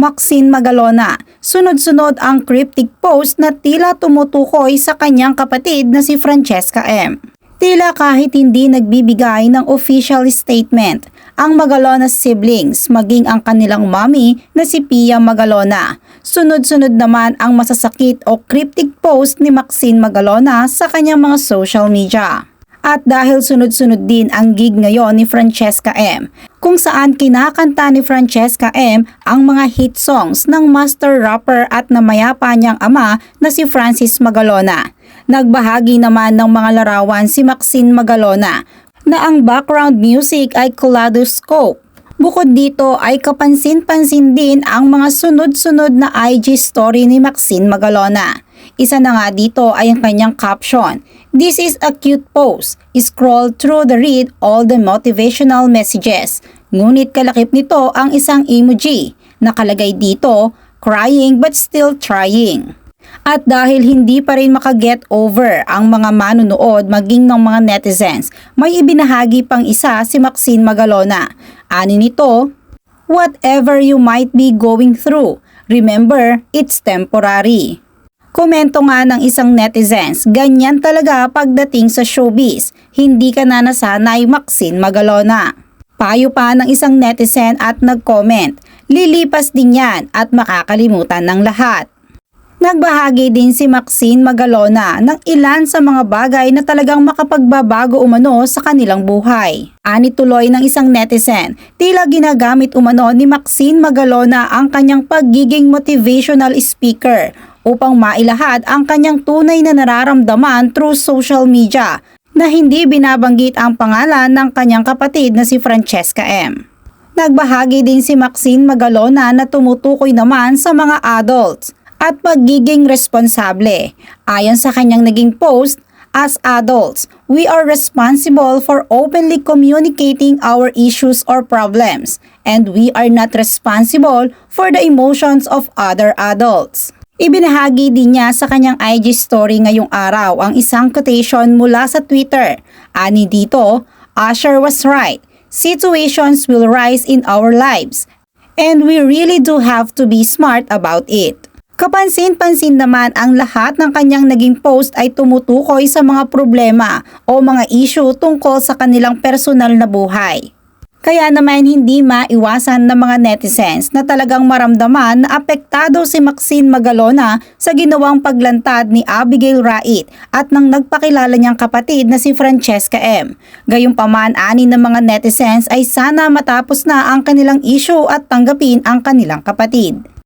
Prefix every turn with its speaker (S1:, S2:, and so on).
S1: Maxine Magalona. Sunod-sunod ang cryptic post na tila tumutukoy sa kanyang kapatid na si Francesca M. Tila kahit hindi nagbibigay ng official statement ang Magalona siblings maging ang kanilang mommy na si Pia Magalona. Sunod-sunod naman ang masasakit o cryptic post ni Maxine Magalona sa kanyang mga social media. At dahil sunod-sunod din ang gig ngayon ni Francesca M, kung saan kinakanta ni Francesca M ang mga hit songs ng master rapper at namayapa niyang ama na si Francis Magalona. Nagbahagi naman ng mga larawan si Maxine Magalona na ang background music ay kaleidoscope. Bukod dito ay kapansin-pansin din ang mga sunod-sunod na IG story ni Maxine Magalona. Isa na nga dito ay ang kanyang caption, This is a cute post. Scroll through the read all the motivational messages. Ngunit kalakip nito ang isang emoji. Nakalagay dito, crying but still trying. At dahil hindi pa rin makaget over ang mga manunood maging ng mga netizens, may ibinahagi pang isa si Maxine Magalona. Ani nito, Whatever you might be going through, remember, it's temporary. Komento nga ng isang netizens, ganyan talaga pagdating sa showbiz, hindi ka na nasanay Maxine Magalona. Payo pa ng isang netizen at nag-comment, lilipas din yan at makakalimutan ng lahat. Nagbahagi din si Maxine Magalona ng ilan sa mga bagay na talagang makapagbabago umano sa kanilang buhay. Ani tuloy ng isang netizen, tila ginagamit umano ni Maxine Magalona ang kanyang pagiging motivational speaker upang mailahad ang kanyang tunay na nararamdaman through social media na hindi binabanggit ang pangalan ng kanyang kapatid na si Francesca M. Nagbahagi din si Maxine Magalona na tumutukoy naman sa mga adults at pagiging responsable. Ayon sa kanyang naging post, As adults, we are responsible for openly communicating our issues or problems, and we are not responsible for the emotions of other adults. Ibinahagi din niya sa kanyang IG story ngayong araw ang isang quotation mula sa Twitter. Ani dito, Asher was right. Situations will rise in our lives, and we really do have to be smart about it. Kapansin-pansin naman ang lahat ng kanyang naging post ay tumutukoy sa mga problema o mga issue tungkol sa kanilang personal na buhay. Kaya naman hindi maiwasan ng mga netizens na talagang maramdaman na apektado si Maxine Magalona sa ginawang paglantad ni Abigail Rait at nang nagpakilala niyang kapatid na si Francesca M. Gayunpaman ani ng mga netizens ay sana matapos na ang kanilang issue at tanggapin ang kanilang kapatid.